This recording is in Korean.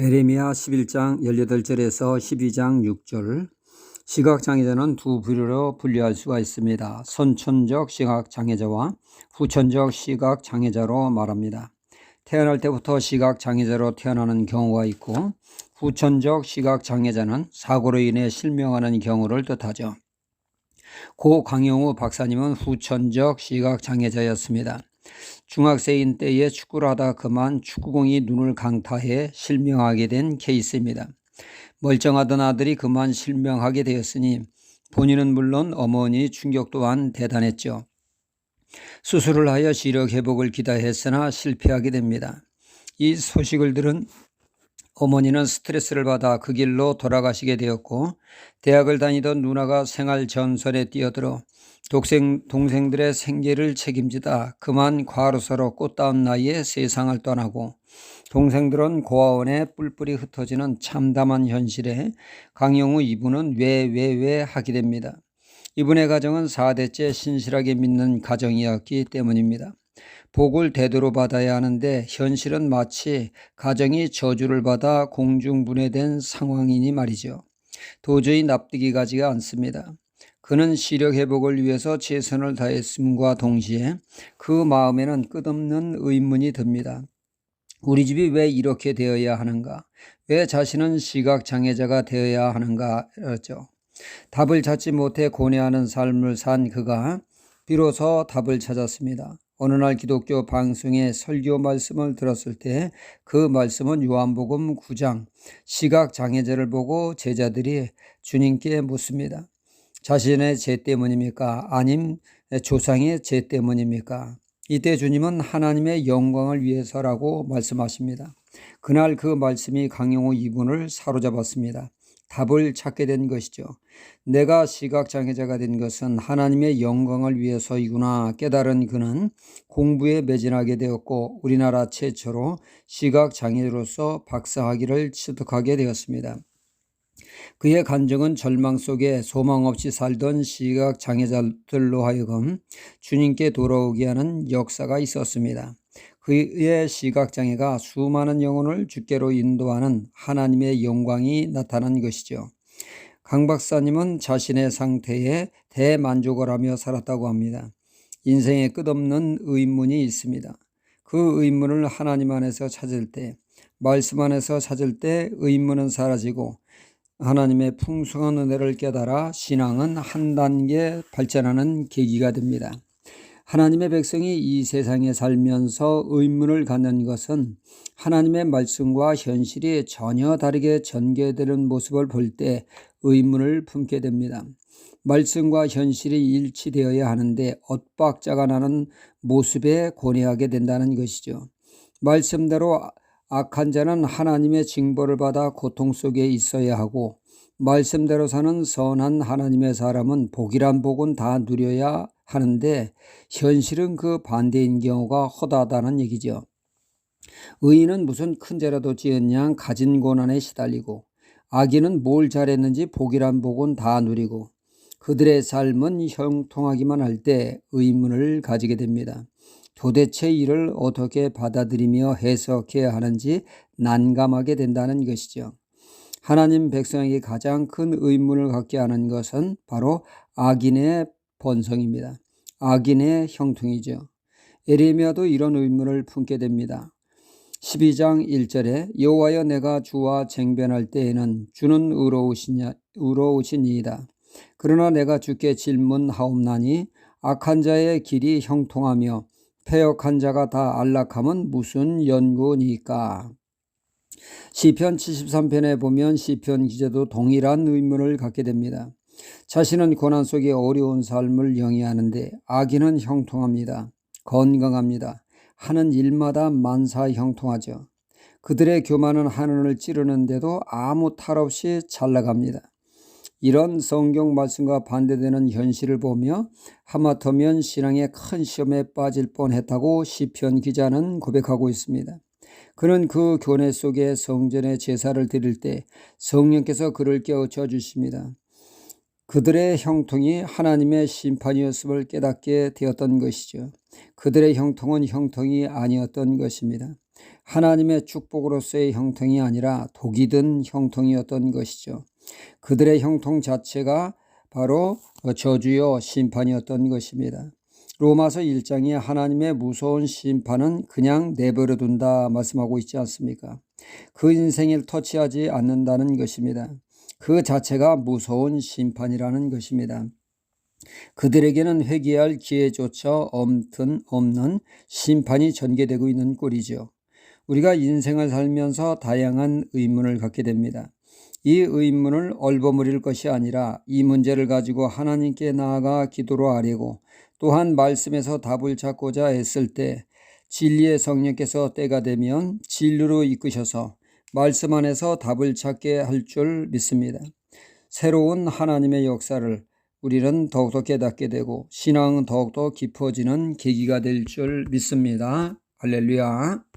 에레미야 11장 18절에서 12장 6절 시각장애자는 두 부류로 분류할 수가 있습니다. 선천적 시각장애자와 후천적 시각장애자로 말합니다. 태어날 때부터 시각장애자로 태어나는 경우가 있고 후천적 시각장애자는 사고로 인해 실명하는 경우를 뜻하죠. 고 강영우 박사님은 후천적 시각장애자였습니다. 중학생인 때에 축구를 하다 그만 축구공이 눈을 강타해 실명하게 된 케이스입니다. 멀쩡하던 아들이 그만 실명하게 되었으니 본인은 물론 어머니 충격 또한 대단했죠. 수술을 하여 시력 회복을 기다했으나 실패하게 됩니다. 이 소식을 들은 어머니는 스트레스를 받아 그 길로 돌아가시게 되었고 대학을 다니던 누나가 생활 전선에 뛰어들어 독생, 동생들의 생계를 책임지다 그만 과로서로 꽃다운 나이에 세상을 떠나고 동생들은 고아원에 뿔뿔이 흩어지는 참담한 현실에 강영우 이분은 왜 왜 왜 하게 됩니다. 이분의 가정은 4대째 신실하게 믿는 가정이었기 때문입니다. 복을 대도로 받아야 하는데 현실은 마치 가정이 저주를 받아 공중분해된 상황이니 말이죠. 도저히 납득이 가지가 않습니다. 그는 시력 회복을 위해서 최선을 다했음과 동시에 그 마음에는 끝없는 의문이 듭니다. 우리 집이 왜 이렇게 되어야 하는가? 왜 자신은 시각장애자가 되어야 하는가였죠. 답을 찾지 못해 고뇌하는 삶을 산 그가 비로소 답을 찾았습니다. 어느 날 기독교 방송에 설교 말씀을 들었을 때 그 말씀은 요한복음 9장 시각장애자를 보고 제자들이 주님께 묻습니다. 자신의 죄 때문입니까? 아님 조상의 죄 때문입니까? 이때 주님은 하나님의 영광을 위해서라고 말씀하십니다. 그날 그 말씀이 강용호 이분을 사로잡았습니다. 답을 찾게 된 것이죠. 내가 시각장애자가 된 것은 하나님의 영광을 위해서이구나 깨달은 그는 공부에 매진하게 되었고 우리나라 최초로 시각장애로서 박사학위를 취득하게 되었습니다. 그의 간증은 절망 속에 소망 없이 살던 시각 장애자들로 하여금 주님께 돌아오게 하는 역사가 있었습니다. 그의 시각 장애가 수많은 영혼을 주께로 인도하는 하나님의 영광이 나타난 것이죠. 강 박사님은 자신의 상태에 대만족을 하며 살았다고 합니다. 인생에 끝없는 의문이 있습니다. 그 의문을 하나님 안에서 찾을 때, 말씀 안에서 찾을 때 의문은 사라지고 하나님의 풍성한 은혜를 깨달아 신앙은 한 단계 발전하는 계기가 됩니다. 하나님의 백성이 이 세상에 살면서 의문을 갖는 것은 하나님의 말씀과 현실이 전혀 다르게 전개되는 모습을 볼 때 의문을 품게 됩니다. 말씀과 현실이 일치되어야 하는데 엇박자가 나는 모습에 고뇌하게 된다는 것이죠. 말씀대로 악한 자는 하나님의 징벌을 받아 고통 속에 있어야 하고 말씀대로 사는 선한 하나님의 사람은 복이란 복은 다 누려야 하는데 현실은 그 반대인 경우가 허다하다는 얘기죠. 의인은 무슨 큰 죄라도 양 가진 고난에 시달리고 악인은 뭘 잘했는지 복이란 복은 다 누리고 그들의 삶은 형통하기만 할 때 의문을 가지게 됩니다. 도대체 이를 어떻게 받아들이며 해석해야 하는지 난감하게 된다는 것이죠. 하나님 백성에게 가장 큰 의문을 갖게 하는 것은 바로 악인의 본성입니다. 악인의 형통이죠. 에레미야도 이런 의문을 품게 됩니다. 12장 1절에 여호와여 내가 주와 쟁변할 때에는 주는 의로우시냐 의로우시니이다. 그러나 내가 주께 질문하옵나니 악한 자의 길이 형통하며 폐역한 자가 다 안락함은 무슨 연고니까? 시편 73편에 보면 시편 기자도 동일한 의문을 갖게 됩니다. 자신은 고난 속에 어려운 삶을 영위하는데 악인은 형통합니다. 건강합니다. 하는 일마다 만사 형통하죠. 그들의 교만은 하늘을 찌르는데도 아무 탈 없이 잘 나갑니다. 이런 성경 말씀과 반대되는 현실을 보며 하마터면 신앙의 큰 시험에 빠질 뻔했다고 시편 기자는 고백하고 있습니다. 그는 그 교내 속에 성전에 제사를 드릴 때 성령께서 그를 깨우쳐 주십니다. 그들의 형통이 하나님의 심판이었음을 깨닫게 되었던 것이죠. 그들의 형통은 형통이 아니었던 것입니다. 하나님의 축복으로서의 형통이 아니라 독이 든 형통이었던 것이죠. 그들의 형통 자체가 바로 저주요 심판이었던 것입니다. 로마서 1장에 하나님의 무서운 심판은 그냥 내버려 둔다 말씀하고 있지 않습니까? 그 인생을 터치하지 않는다는 것입니다. 그 자체가 무서운 심판이라는 것입니다. 그들에게는 회개할 기회조차 엄튼 없는 심판이 전개되고 있는 꼴이죠. 우리가 인생을 살면서 다양한 의문을 갖게 됩니다. 이 의문을 얼버무릴 것이 아니라 이 문제를 가지고 하나님께 나아가 기도로 아뢰고 또한 말씀에서 답을 찾고자 애쓸 때 진리의 성령께서 때가 되면 진리로 이끄셔서 말씀 안에서 답을 찾게 할 줄 믿습니다. 새로운 하나님의 역사를 우리는 더욱더 깨닫게 되고 신앙은 더욱더 깊어지는 계기가 될 줄 믿습니다. 할렐루야.